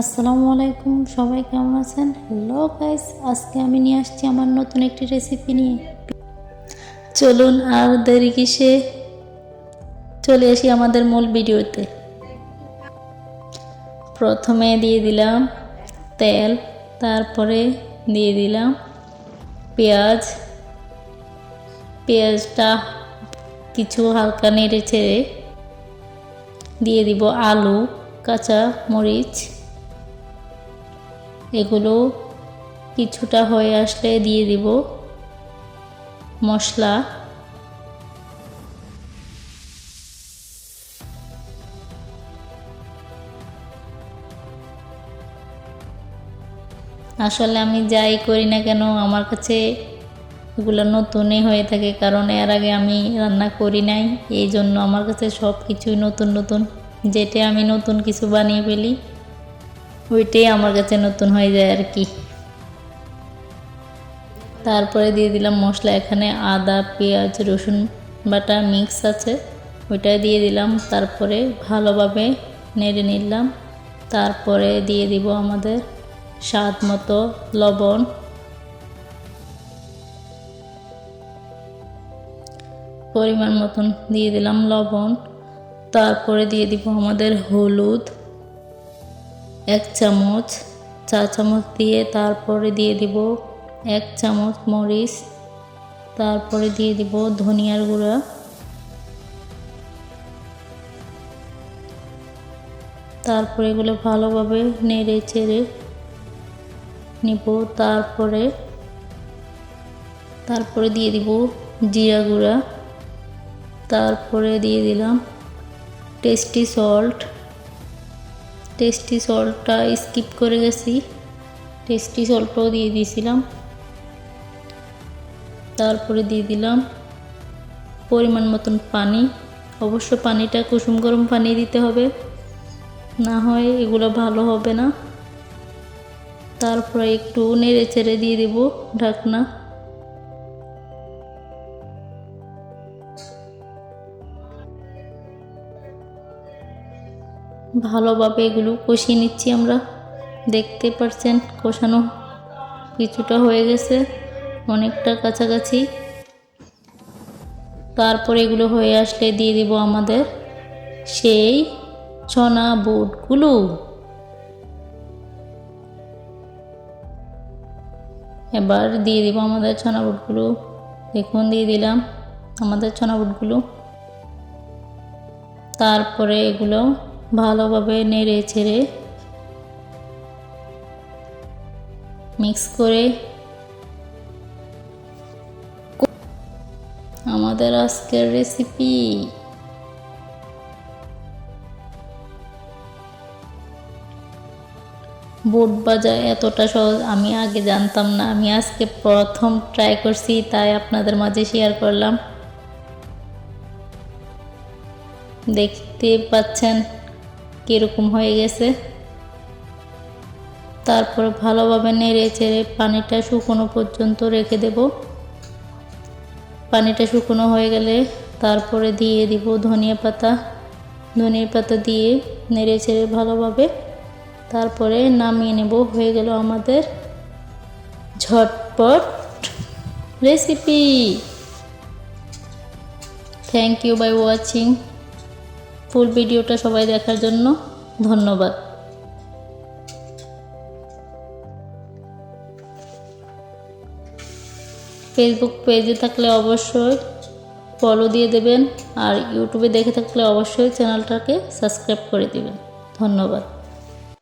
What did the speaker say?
আসসালামু আলাইকুম, সবাই কেমন আছেন? হ্যালো গাইস আজকে আমি নিয়ে আসছি আমার নতুন একটি রেসিপি নিয়ে। চলুন আর দেরি কিসে চলে আসি আমাদের মূল ভিডিওতে। প্রথমে দিয়ে দিলাম তেল, তারপরে দিয়ে দিলাম পেঁয়াজ। পেঁয়াজটা কিছু হালকা নেড়ে ছেড়ে দিয়ে দিব আলু, কাঁচা মরিচ। এগুলো কিছুটা হয়ে আসলে দিয়ে দিব মশলা। আসলে আমি যাই করি না কেন, আমার কাছে এগুলো নতুনই হয়ে থাকে, কারণ এর আগে আমি রান্না করি নাই, এই জন্য আমার কাছে সব কিছুই নতুন নতুন, যেটা আমি নতুন কিছু বানিয়ে ফেলি। ওইটাই আমার কাছে নতুন হয়ে যায় আর কি। তারপরে দিয়ে দিলাম মশলা, এখানে আদা, পেঁয়াজ, রসুন বাটা মিক্স আছে ওইটা দিয়ে দিলাম। তারপরে ভালোভাবে নেড়ে নিলাম। তারপরে দিয়ে দিব আমাদের স্বাদ মতো লবণ। পরিমাণ মতন দিয়ে দিলাম লবণ। তারপরে দিয়ে দিব আমাদের হলুদ। এক চামচ চা চামচ দিয়ে তারপরে দিয়ে দিব এক চামচ মরিচ, তারপরে দিয়ে দিব ধনিয়ার গুঁড়া। তারপরে এগুলো ভালোভাবে নেড়ে চেড়ে নিব। তারপরে তারপরে দিয়ে দিব জিরা গুঁড়া। তারপরে দিয়ে দিলাম টেস্টি সল্ট। টেস্টি সল্টটা স্কিপ করে গেছি। টেস্টি সল্টও দিয়ে দিয়েছিলাম। তারপরে দিয়ে দিলাম পরিমাণ মতন পানি। অবশ্য পানিটা কুসুম গরম পানি দিতে হবে। না হয় এগুলো ভালো হবে না। তারপরে একটু নেড়ে চেড়ে দিয়ে দেব ঢাকনা। ভালোভাবে এগুলো কষিয়ে নিচ্ছি আমরা। দেখতে পারছেন, কষানো কিছুটা হয়ে গেছে, অনেকটা কাছাকাছি। তারপরে এগুলো হয়ে আসলে দিয়ে দিব আমাদের সেই ছনা বুটগুলো। এবার দিয়ে দিব আমাদের ছনা বুটগুলো। দেখুন, দিয়ে দিলাম আমাদের ছনা বুটগুলো। তারপরে এগুলো ভালোভাবে নেড়ে ছেড়ে মিক্স করে আমাদের আজকের রেসিপি বুট বাজা এতটা সহজ, আমি আগে জানতাম না। আমি আজকে প্রথম ট্রাই করছি, তাই আপনাদের মাঝে শেয়ার করলাম। দেখতে পাচ্ছেন কীরকম হয়ে গেছে। তারপর ভালোভাবে নেড়ে চেড়ে পানিটা শুকনো পর্যন্ত রেখে দেব। পানিটা শুকনো হয়ে গেলে তারপরে দিয়ে দিব ধনিয়া পাতা। ধনিয়া পাতা দিয়ে নেড়ে চেড়ে ভালোভাবে তারপরে নামিয়ে নেব। হয়ে গেল আমাদের ঝটপট recipe thank you by watching full ভিডিওটা সবাই দেখার জন্য ধন্যবাদ। ফেসবুক পেজে থাকলে অবশ্যই ফলো দিয়ে দেবেন আর ইউটিউবে দেখে থাকলে অবশ্যই চ্যানেলটাকে সাবস্ক্রাইব করে দেবেন। ধন্যবাদ।